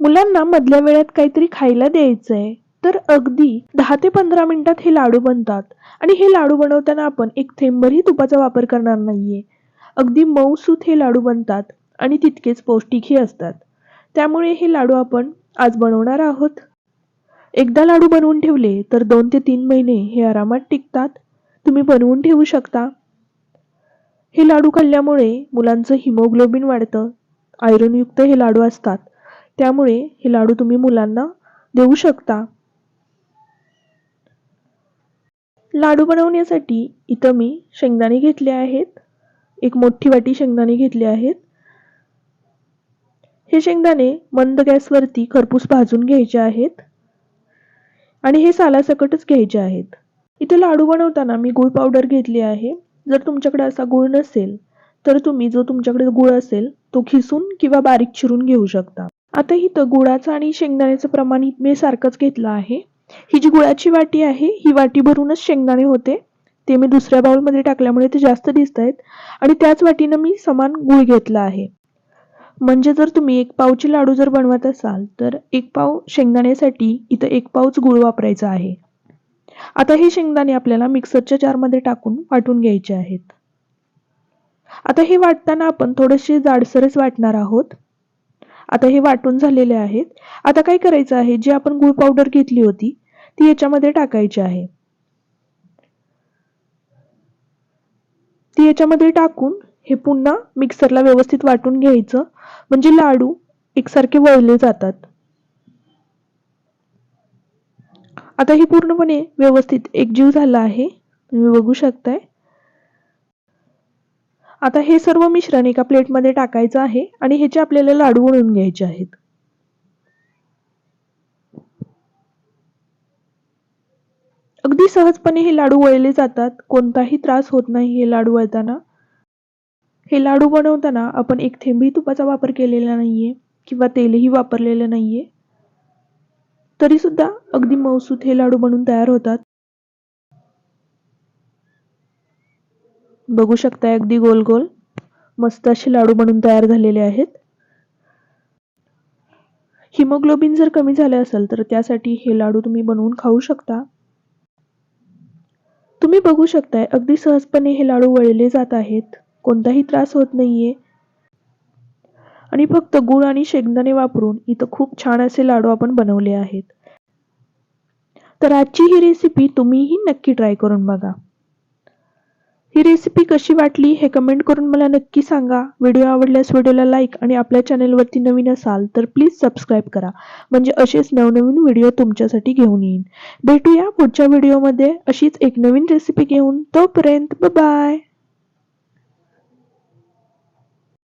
मुलांना मधल्या वेळात काहीतरी खायला द्यायचंय. तर अगदी दहा ते पंधरा मिनिटात हे लाडू बनतात. आणि हे लाडू बनवताना आपण एक थेंबरही तुपाचा वापर करणार नाहीये. अगदी मऊसूत हे लाडू बनतात आणि तितकेच पौष्टिकही असतात. त्यामुळे हे लाडू आपण आज बनवणार आहोत. एकदा लाडू बनवून ठेवले तर दोन ते तीन महिने हे आरामात टिकतात. तुम्ही बनवून ठेवू शकता. हे लाडू खाल्ल्यामुळे मुलांचं हिमोग्लोबिन वाढतं. आयरनयुक्त हे लाडू असतात. त्यामुळे हे लाडू तुम्ही मुलांना देऊ शकता. लाडू बनवण्यासाठी इथं मी शेंगदाणे घेतले आहेत. एक मोठी वाटी शेंगदाणे घेतले आहेत. हे शेंगदाणे मंद गॅसवरती खरपूस भाजून घ्यायचे आहेत. आणि हे सालासकटच घ्यायचे आहेत. इथे लाडू बनवताना मी गुळ पावडर घेतली आहे. जर तुमच्याकडे असा गुळ नसेल तर तुम्ही जो तुमच्याकडे गुळ असेल तो खिसून किंवा बारीक चिरून घेऊ शकता. आता इथं गुळाचं आणि शेंगदाण्याचं प्रमाण मी सारखंच घेतलं आहे. ही जी गुळाची वाटी आहे ही वाटी भरूनच शेंगदाणे होते. ते मी दुसऱ्या बाउलमध्ये टाकल्यामुळे ते जास्त दिसत आहेत आणि त्याच वाटीनं मी समान गुळ घेतला आहे. म्हणजे जर तुम्ही एक पावचे लाडू जर बनवत असाल तर एक पाव शेंगदाण्यासाठी इथं एक पावच गुळ वापरायचा आहे. आता हे शेंगदाणे आपल्याला मिक्सरच्या जारमध्ये टाकून वाटून घ्यायचे आहेत. आता हे वाटताना आपण थोडेसे जाडसरच वाटणार आहोत. आता हे वाटून झालेले आहेत. आता काय करायचं आहे? जी आपण गुळ पावडर घेतली होती ती याच्यामध्ये टाकायची आहे. ती याच्यामध्ये टाकून हे पुन्हा मिक्सरला व्यवस्थित वाटून घ्यायचं. म्हणजे लाडू एकसारखे वळले जातात. आता हे पूर्णपणे व्यवस्थित एकजीव झाला आहे. तुम्ही बघू शकताय. आता हे सर्व मिश्रण एका प्लेटमध्ये टाकायचं आहे आणि ह्याचे आपल्याला लाडू बनवून घ्यायचे आहेत. अगदी सहजपणे हे लाडू वळले जातात. कोणताही त्रास होत नाही हे लाडू वळताना. हे लाडू बनवताना आपण एक थेंबी तुपाचा वापर केलेला नाहीये किंवा तेलही वापरलेलं नाहीये. तरी सुद्धा अगदी मौसूत हे लाडू बनून तयार होतात. बघू शकताय अगदी गोल गोल. मस्त असे लाडू बनून तयार झालेले आहेत. हिमोग्लोबिन जर कमी झाले असेल तर त्यासाठी हे लाडू तुम्ही बनवून खाऊ शकता. तुम्ही बघू शकताय अगदी सहजपणे हे लाडू वळले जात आहेत. कोणताही त्रास होत नाहीये. आणि फक्त गुळ आणि शेंगदाणे वापरून इथं खूप छान असे लाडू आपण बनवले आहेत. तर आजची ही रेसिपी तुम्हीही नक्की ट्राय करून बघा. ही रेसिपी कशी वाटली हे कमेंट करून मला नक्की सांगा. व्हिडिओ आवडल्यास व्हिडिओला लाईक आणि आपल्या चॅनेलवरती नवीन असाल तर प्लीज सबस्क्राईब करा. म्हणजे असेच नवनवीन व्हिडिओ तुमच्यासाठी घेऊन येईन. भेटूया पुढच्या व्हिडिओमध्ये अशीच एक नवीन रेसिपी घेऊन. तोपर्यंत बाय